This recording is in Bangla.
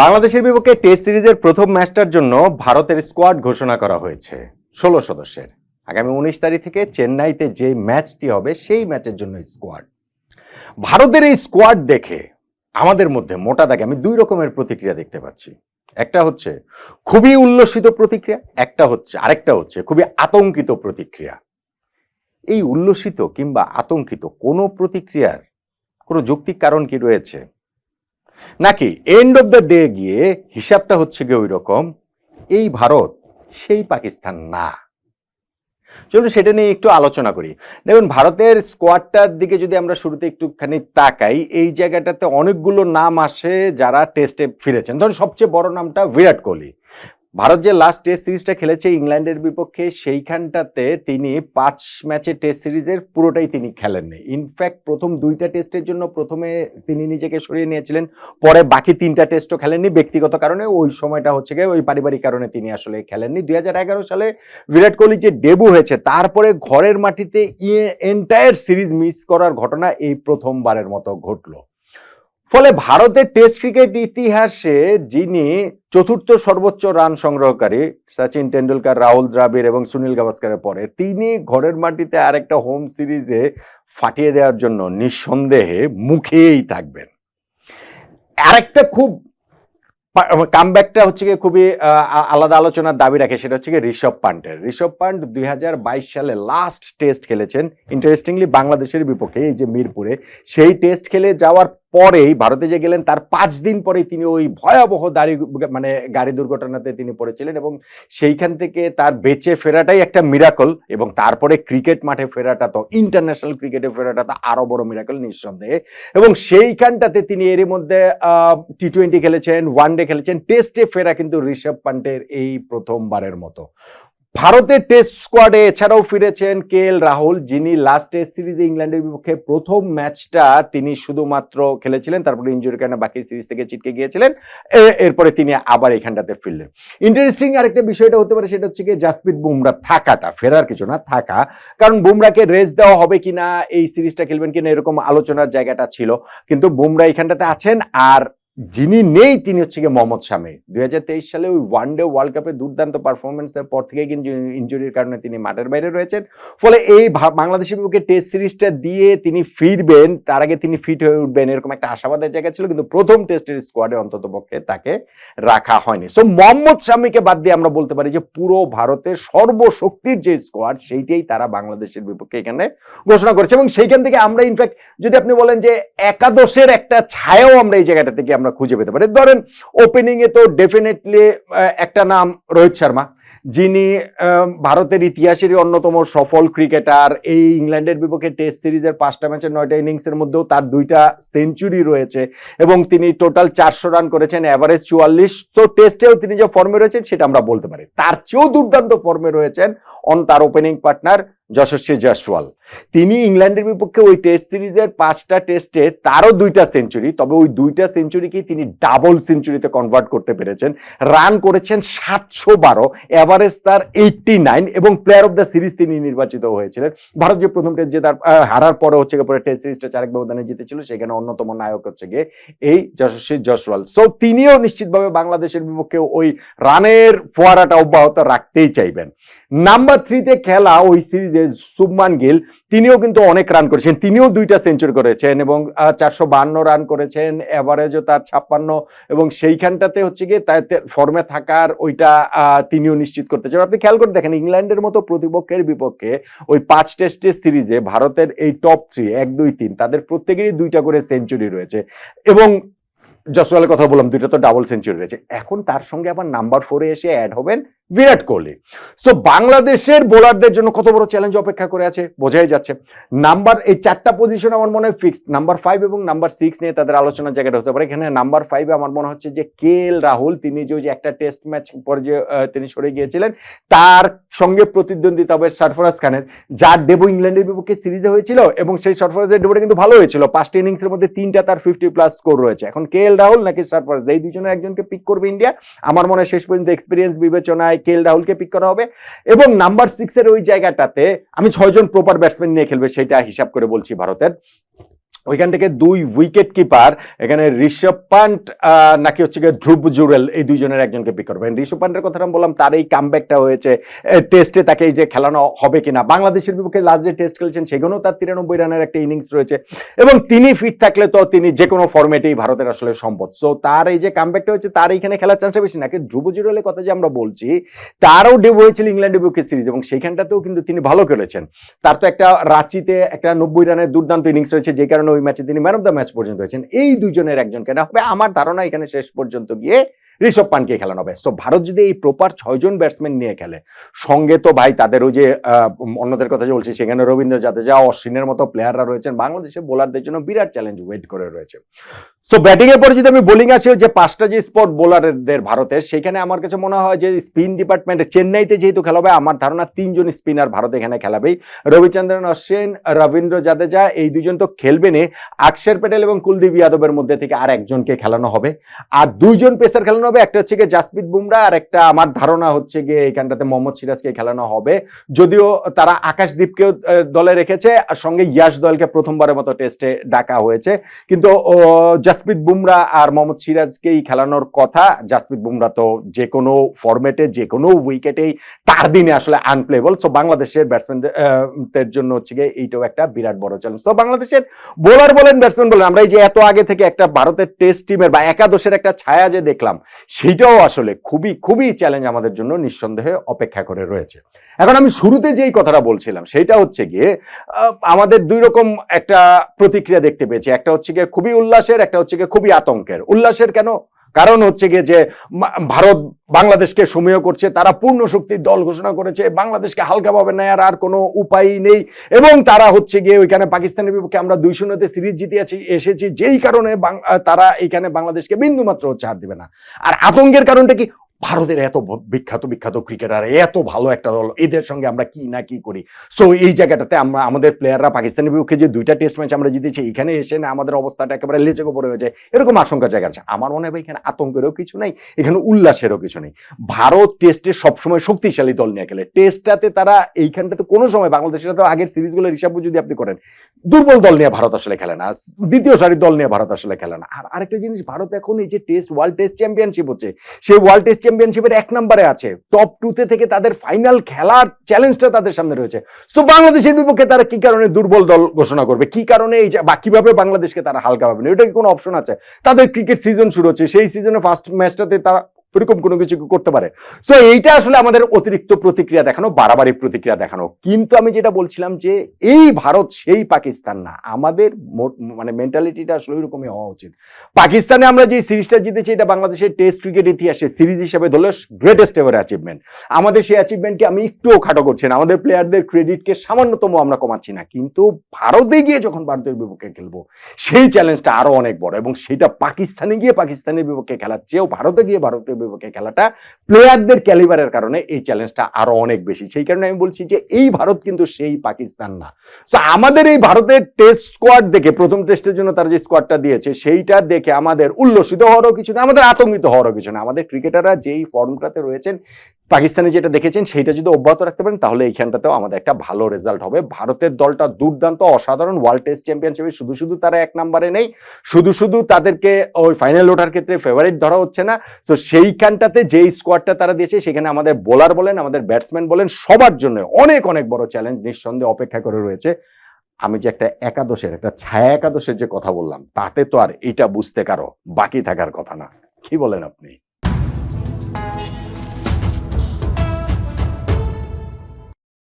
বাংলাদেশের বিপক্ষে টেস্ট সিরিজের প্রথম ম্যাচটার জন্য ভারতের স্কোয়াড ঘোষণা করা হয়েছে ষোলো সদস্যের। আগামী উনিশ তারিখ থেকে চেন্নাইতে যে ম্যাচটি হবে, সেই ম্যাচের জন্য স্কোয়াড। ভারতের এই স্কোয়াড দেখে আমাদের মধ্যে মোটা দাগে আমি দুই রকমের প্রতিক্রিয়া দেখতে পাচ্ছি। একটা হচ্ছে খুবই উল্লসিত প্রতিক্রিয়া, একটা হচ্ছে, আরেকটা হচ্ছে খুবই আতঙ্কিত প্রতিক্রিয়া। এই উল্লসিত কিংবা আতঙ্কিত কোনো প্রতিক্রিয়ার কোনো যৌক্তিক কারণ কি রয়েছে? নাকি এন্ড অব দ্য ডে গিয়ে হিসাবটা হচ্ছে কি ওই রকম এই ভারত সেই পাকিস্তান না। চলুন সেটা নিয়ে একটু আলোচনা করি। দেখুন, ভারতের স্কোয়াডটার দিকে যদি আমরা শুরুতে একটুখানি তাকাই, এই জায়গাটাতে অনেকগুলো নাম আসে যারা টেস্টে ফিরেছেন। ধরুন, সবচেয়ে বড় নামটা বিরাট কোহলি। ভারত যে লাস্ট টেস্ট সিরিজটা খেলেছে ইংল্যান্ডের বিপক্ষে, সেইখানটাতে তিনি পাঁচ ম্যাচে টেস্ট সিরিজের পুরোটাই তিনি খেলেননি। ইনফ্যাক্ট প্রথম দুইটা টেস্টের জন্য প্রথমে তিনি নিজেকে সরিয়ে নিয়েছিলেন, পরে বাকি তিনটা টেস্টও খেলেননি। ব্যক্তিগত কারণে ওই সময়টা হচ্ছে গিয়ে ওই পারিবারিক কারণে তিনি আসলে খেলেননি। দুই হাজার এগারো সালে বিরাট কোহলি যে ডেবু হয়েছে, তারপরে ঘরের মাটিতে এন্টায়ার সিরিজ মিস করার ঘটনা এই প্রথমবারের মতো ঘটলো। ফলে ভারতের টেস্ট ক্রিকেট ইতিহাসে যিনি চতুর্থ সর্বোচ্চ রান সংগ্রহকারী, সচিন টেন্ডুলকার রাহুল দ্রাবিড় এবং সুনীল গাভাস্কারের পরে, তিনি ঘরের মাটিতে আরেকটা হোম সিরিজে ফাটিয়ে দেওয়ার জন্য নিঃসন্দেহে মুখেই থাকবেন। আরেকটা খুব কামব্যাকটা হচ্ছে গিয়ে খুবই আলাদা আলোচনার দাবি রাখে, সেটা হচ্ছে গিয়ে ঋষভ পান্টের ঋষভ পান্ট দুই সালে লাস্ট টেস্ট খেলেছেন। ইন্টারেস্টিংলি বাংলাদেশের বিপক্ষে, এই যে মিরপুরে, সেই টেস্ট খেলে যাওয়ার পরেই ভারতে যে গেলেন, তার পাঁচ দিন পরেই তিনি ওই ভয়াবহ দাড়ি মানে গাড়ি দুর্ঘটনাতে তিনি পড়েছিলেন এবং সেইখান থেকে তার বেঁচে ফেরাটাই একটা মিরাকল এবং তারপরে ক্রিকেট মাঠে ফেরাটা তো ইন্টারন্যাশনাল ক্রিকেটে ফেরাটা তো আরও বড় মিরাকল নিঃসন্দেহে। এবং সেইখানটাতে তিনি এরই মধ্যে টি টোয়েন্টি খেলেছেন ওয়ান ডে খেলেছেন টেস্টে ফেরা কিন্তু ঋষভ পান্টের এই প্রথমবারের মতো। ভারতের টেস্ট স্কোয়াডে এছাড়াও ফিরেছেন কে এল রাহুল, যিনি লাস্ট টেস্ট সিরিজে ইংল্যান্ডের বিপক্ষে প্রথম ম্যাচটা তিনি শুধুমাত্র খেলেছিলেন, তারপরে ইঞ্জুরির কারণে বাকি সিরিজ থেকে ছিটকে গিয়েছিলেন এরপরে তিনি আবার এখানটাতে ফিরলেন। ইন্টারেস্টিং আরেকটা বিষয়টা হতে পারে, সেটা হচ্ছে কি জাসপ্রীত বুমরা থাকাটা, ফেরার কিছু না, থাকা, কারণ বুমরাকে রেস্ট দেওয়া হবে কিনা, এই সিরিজটা খেলবেন কিনা, এরকম আলোচনার জায়গাটা ছিল। কিন্তু বুমরা এখানটাতে আছেন, আর যিনি নেই, তিনি হচ্ছে গিয়ে মোহাম্মদ শামি দুই সালে ওই ওয়ান ডে ওয়ার্ল্ড কাপে দুর্দান্ত পারফরমেন্সের পর থেকে কিন্তু ইঞ্জুরির কারণে তিনি মাঠের বাইরে রয়েছেন। ফলে এই বাংলাদেশের বিপক্ষে টেস্ট সিরিজটা দিয়ে তিনি ফিরবেন, তার আগে তিনি ফিট হয়ে উঠবেন, এরকম একটা আশাবাদের জায়গা ছিল, কিন্তু প্রথম টেস্টের স্কোয়াডে অন্তত পক্ষে তাকে রাখা হয়নি। সো মোহাম্মদ শামিকে বাদ দিয়ে আমরা বলতে পারি যে, পুরো ভারতের সর্বশক্তির যে স্কোয়াড সেইটাই তারা বাংলাদেশের বিপক্ষে এখানে ঘোষণা করেছে। এবং সেইখান থেকে আমরা ইনফ্যাক্ট যদি আপনি বলেন যে, একাদশের একটা ছায়াও আমরা এই জায়গাটা থেকে আমরা খুঁজে পেতে পারি। ধরেন ওপেনিংয়ে তো ডেফিনেটলি একটা নাম রোহিত শর্মা, যিনি ভারতের ইতিহাসেরই অন্যতম সফল ক্রিকেটার এই ইংল্যান্ডের বিপক্ষে টেস্ট সিরিজের পাঁচটা ম্যাচের নয়টা ইনিংসের মধ্যেও তার দুইটা সেঞ্চুরি রয়েছে এবং তিনি টোটাল চারশো রান করেছেন অ্যাভারেজ চুয়াল্লিশ। তো টেস্টেও তিনি যে ফর্মে রয়েছেন, সেটা আমরা বলতে পারি। তার চেয়েও দুর্দান্ত ফর্মে রয়েছেন অন তার ওপেনিং পার্টনার যশস্বী জয়সওয়াল। তিনি ইংল্যান্ডের বিপক্ষে ওই টেস্ট সিরিজের পাঁচটা টেস্টে তারও দুইটা সেঞ্চুরি, তবে ওই দুইটা সেঞ্চুরিকে তিনি ডাবল সেঞ্চুরিতে কনভার্ট করতে পেরেছেন। রান করেছেন সাতশো বারো অ্যাভারেজ তার এইটটি নাইন এবং প্লেয়ার অফ দ্য সিরিজ তিনি নির্বাচিত হয়েছিলেন। ভারত যে প্রথম টেস্ট জেতার হারার পরে হচ্ছে পরে টেস্ট সিরিজটা চারেক ব্যবধানে জিতেছিল, সেখানে অন্যতম নায়ক হচ্ছে গিয়ে এই যশস্বী জয়সওয়াল। সো তিনিও নিশ্চিতভাবে বাংলাদেশের বিপক্ষে ওই রানের ফোয়ারাটা অব্যাহত রাখতেই চাইবেন। নাম্বার থ্রিতে খেলা ওই সিরিজে শুভমান গিল, তিনিও কিন্তু অনেক রান করেছেন। তিনিও দুইটা সেঞ্চুরি করেছেন এবং চারশো রান করেছেন অ্যাভারেজও তার ছাপ্পান্ন এবং সেইখানটাতে হচ্ছে গিয়ে তার ফর্মে থাকার ওইটা তিনিও নিশ্চিত করতে চান। আপনি খেয়াল করে দেখেন, ইংল্যান্ডের মতো প্রতিপক্ষের বিপক্ষে ওই পাঁচ টেস্টের সিরিজে ভারতের এই টপ থ্রি এক, দুই, তিন, তাদের প্রত্যেকেরই দুইটা করে সেঞ্চুরি রয়েছে এবং জসওয়ালের কথা বললাম, দুইটা তো ডাবল সেঞ্চুরি রয়েছে। এখন তার সঙ্গে আবার নাম্বার ফোরে এসে অ্যাড হবেন বিরাট কোহলি। সো বাংলাদেশের বোলারদের জন্য কত বড় চ্যালেঞ্জ অপেক্ষা করে আছে? বোঝাই যাচ্ছে। নাম্বার এই চারটা পজিশন আমার মনে হয় ফিক্সড নাম্বার ফাইভ এবং নাম্বার সিক্স নিয়ে তাদের আলোচনার জায়গাটা হতে পারে। এখানে নাম্বার ফাইভে আমার মনে হচ্ছে যে কে এল রাহুল, তিনি যে একটা টেস্ট ম্যাচ পরে যে তিনি সরে গিয়েছিলেন, তার সঙ্গে প্রতিদ্বন্দ্বিতা হবে সরফরাজ খানের, যার ডেবু ইংল্যান্ডের বিপক্ষে সিরিজে হয়েছিল এবং সেই সরফরাজের ডেবুটা কিন্তু ভালো হয়েছিল। পাঁচটা ইনিংসের মধ্যে তিনটা তার ফিফটি প্লাস স্কোর রয়েছে। এখন কে এল রাহুল নাকি সরফরাজ? এই দুজনের একজনকে পিক করবে ইন্ডিয়া আমার মনে হয় শেষ পর্যন্ত এক্সপিরিয়েন্স বিবেচনায় কে এল রাহুলকে পিক করা হবে। এবং নাম্বার সিক্সের ওই জায়গাটাতে আমি ছয়জন প্রপার ব্যাটসম্যান নিয়ে খেলবে, সেটা হিসাব করে বলছি ভারতের। ওইখান থেকে দুই উইকেট কিপার এখানে ঋষভ পান্ট নাকি হচ্ছে গিয়ে ধ্রুব জুরেল, এই দুইজনের একজনকে পিক করবেন ঋষভ পান্টের কথাটা বললাম, তার এই কামব্যাকটা হয়েছে টেস্টে তাকে এই যে খেলানো হবে কিনা। বাংলাদেশের বিপক্ষে লাস্ট যে টেস্ট খেলছেন, সেখানেও তার তিরানব্বই রানের একটা ইনিংস রয়েছে। এবং তিনি ফিট থাকলে তো তিনি যে কোনো ফরম্যাটেই ভারতের আসলে সম্পদ। সো তার এই যে কামব্যাকটা হয়েছে, তার এইখানে খেলার চান্সটা বেশি। নাকি ধ্রুব জুরেলের কথা যে আমরা বলছি, তারও ডেবু হয়েছিল ইংল্যান্ডের বিপক্ষে সিরিজ এবং সেইখানটাতেও কিন্তু তিনি ভালো খেলেছেন। তার তো একটা রাঁচিতে একটা নব্বই রানের দুর্দান্ত ইনিংস রয়েছে যে কারণে ওই ম্যাচে তিনি ম্যান অফ দ্য ম্যাচ পর্যন্ত হয়েছেন। এই দুজনের একজনকে না হবে। আমার ধারণা এখানে শেষ পর্যন্ত গিয়ে ঋষভ পানকে খেলানো হবে সো ভারত যদি এই প্রপার ছয়জন ব্যাটসম্যান নিয়ে খেলে, সঙ্গে তো ভাই তাদের ওই যে অন্যদের কথা যে বলছি, সেখানে রবীন্দ্র জাদেজা, অশ্বিনের মতো প্লেয়াররা রয়েছেন, বাংলাদেশের বোলারদের জন্য বিরাট চ্যালেঞ্জ ওয়েট করে রয়েছে। সো ব্যাটিং এর পরে যদি আমি বোলিং আসি, যে পাঁচটা যে স্পট বোলারদের ভারতের, সেখানে আমার কাছে মনে হয় যে স্পিন ডিপার্টমেন্টে চেন্নাইতে যেহেতু খেলা হবে, আমার ধারণা তিনজন স্পিনার ভারত এখানে খেলাবেই। রবিচন্দ্রন অশ্বিন, রবীন্দ্র জাদেজা, এই দুজন তো খেলবেনই অক্ষর প্যাটেল এবং কুলদীপ যাদবের মধ্যে থেকে আর একজনকে খেলানো হবে। আর দুইজন পেসার খেলানো হবে, একটা হচ্ছে গিয়ে জাসপ্রীত বুমরা আর একটা আমার ধারণা হচ্ছে গিয়ে এইখানটাতে মোহাম্মদ সিরাজকে খেলানো হবে। যদিও তারা আকাশদীপকেও দলে রেখেছে, আর সঙ্গে ইয়াশ দলকে প্রথমবারের মতো টেস্টে ডাকা হয়েছে। কিন্তু জাসপ্রীত বুমরা আর মোহাম্মদ সিরাজকেই খেলানোর কথা জাসপ্রীত বুমরা তো যে কোনো ফরম্যাটে যে কোনো উইকেটেই তার দিনে আসলে আনপ্লেবল সো বাংলাদেশের ব্যাটসম্যানদের জন্য হচ্ছে গিয়ে এইটাও একটা বিরাট বড় চ্যালেঞ্জ তো বাংলাদেশের বোলার বলেন ব্যাটসম্যান বলেন, আমরা এই যে এত আগে থেকে একটা ভারতের টেস্ট টিমের বা একাদশের একটা ছায়া যে দেখলাম সেইটাও আসলে খুবই খুবই চ্যালেঞ্জ আমাদের জন্য নিঃসন্দেহে অপেক্ষা করে রয়েছে। এখন আমি শুরুতে যেই কথাটা বলছিলাম সেটা হচ্ছে গিয়ে আমাদের দুই রকম একটা প্রতিক্রিয়া দেখতে পেয়েছি। একটা হচ্ছে গিয়ে খুবই উল্লাসের, একটা হচ্ছে গিয়ে খুবই আতঙ্কের। উল্লাসের কেন? কারণ হচ্ছে গিয়ে যে ভারত বাংলাদেশকে সমীহ করছে, তারা পূর্ণ শক্তির দল ঘোষণা করেছে, বাংলাদেশকে হালকাভাবে নেয়ার আর কোনো উপায় নেই। এবং তারা হচ্ছে গিয়ে ওইখানে পাকিস্তানের বিপক্ষে আমরা দুই শূন্যতে সিরিজ জিতে আছি এসেছি, যেই কারণে তারা এখানে বাংলাদেশকে বিন্দু মাত্র ছাড় দিবে না। আর আতঙ্কের কারণটা কি? ভারতের এত বিখ্যাত বিখ্যাত ক্রিকেটার এত ভালো একটা দল, এদের সঙ্গে আমরা কি না কি করি? সো এই জায়গাটাতে আমরা, আমাদের প্লেয়াররা পাকিস্তানের বিপক্ষে যে দুইটা টেস্ট ম্যাচ আমরা জিতেছি, এখানে এসে না আমাদের অবস্থাটা একেবারে লেচে গোপরে হয়ে যায়। এরকম আশঙ্কার জায়গা আছে। আমার মনে হয় এখানে আতঙ্কেরও কিছু নেই, এখানে উল্লাসেরও কিছু নেই। ভারত টেস্টে সবসময় শক্তিশালী দল নিয়ে খেলে। টেস্টটাতে তারা এইখানটাতে কোনো সময়, বাংলাদেশের তো আগের সিরিজগুলোর হিসাব যদি আপনি করেন, দুর্বল দল নিয়ে ভারত আসলে খেলে না। দ্বিতীয় সারির দল নিয়ে ভারত আসলে খেলে না। আর আরেকটা জিনিস, ভারত এখন এই যে টেস্ট ওয়ার্ল্ড টেস্ট চ্যাম্পিয়নশিপ হচ্ছে, সেই ওয়ার্ল্ড টেস্ট চ্যাম্পিয়নশিপের এক নম্বরে আছে। টপ টুতে থেকে তাদের ফাইনাল খেলার চ্যালেঞ্জটা তাদের সামনে রয়েছে। সো বাংলাদেশের বিপক্ষে তারা কি কারণে দুর্বল দল ঘোষণা করবে? কি কারণে এই যে- বা কীভাবে বাংলাদেশকে তারা হালকা পাবে না, এটা কি কোনো অপশন আছে? তাদের ক্রিকেট সিজন শুরু হচ্ছে। সেই সিজনে ফার্স্ট ম্যাচটাতে তারা ওরকম কোনো কিছু করতে পারে। সো এইটা আসলে আমাদের অতিরিক্ত প্রতিক্রিয়া দেখানো, বাড়াবাড়ি প্রতিক্রিয়া দেখানো। কিন্তু আমি যেটা বলছিলাম যে, এই ভারত সেই পাকিস্তান না। আমাদের মানে মেন্টালিটিটা আসলে ওইরকমই হওয়া উচিত। পাকিস্তানে আমরা যে সিরিজটা জিতেছি, এটা বাংলাদেশের টেস্ট ক্রিকেট ইতিহাসে সিরিজ হিসেবে ধরলে গ্রেটেস্ট এভার অ্যাচিভমেন্ট আমাদের সেই অ্যাচিভমেন্টকে আমি একটুও খাটো করছি না। আমাদের প্লেয়ারদের ক্রেডিটকে সামান্যতম আমরা কমাচ্ছি না। কিন্তু ভারতে গিয়ে যখন ভারতের বিপক্ষে খেলব, সেই চ্যালেঞ্জটা আরও অনেক বড়। এবং সেটা পাকিস্তানে গিয়ে পাকিস্তানের বিপক্ষে খেলার চেয়েও ভারতে গিয়ে ভারতের বিপক্ষে খেলাটা? প্লেয়ারদের ক্যালিবারের কারণে এই চ্যালেঞ্জটা আরও অনেক বেশি। সেই কারণে আমি বলছি যে এই ভারত কিন্তু সেই পাকিস্তান না। তো আমাদের এই ভারতের টেস্ট স্কোয়াড দেখে, প্রথম টেস্টের জন্য তারা যে স্কোয়াডটা দিয়েছে, সেইটা দেখে আমাদের উল্লসিত হওয়ারও কিছু না, আমাদের আতঙ্কিত হওয়ারও কিছু না। আমাদের ক্রিকেটাররা যেই ফর্মটাতে রয়েছেন পাকিস্তানে যেটা দেখেছেন, সেইটা যদি অব্যাহত রাখতে পারেন, তাহলে এইখানটাতেও আমাদের একটা ভালো রেজাল্ট হবে। ভারতের দলটা দুর্দান্ত, অসাধারণ ওয়ার্ল্ড টেস্ট চ্যাম্পিয়নশিপে শুধু শুধু তারা এক নম্বরে নেই, শুধু শুধু তাদেরকে ওই ফাইনাল ওঠার ক্ষেত্রে ফেভারিট ধরা হচ্ছে না। তো সেইখানটাতে যেই স্কোয়াডটা তারা দিয়েছে, সেখানে আমাদের বোলার বলেন, আমাদের ব্যাটসম্যান বলেন, সবার জন্য অনেক অনেক বড় চ্যালেঞ্জ নিঃসন্দেহে অপেক্ষা করে রয়েছে। আমি যে একটা একাদশের, একটা ছায়া একাদশের যে কথা বললাম, তাতে তো আর এটা বুঝতে কারও বাকি থাকার কথা না। কি বলেন আপনি?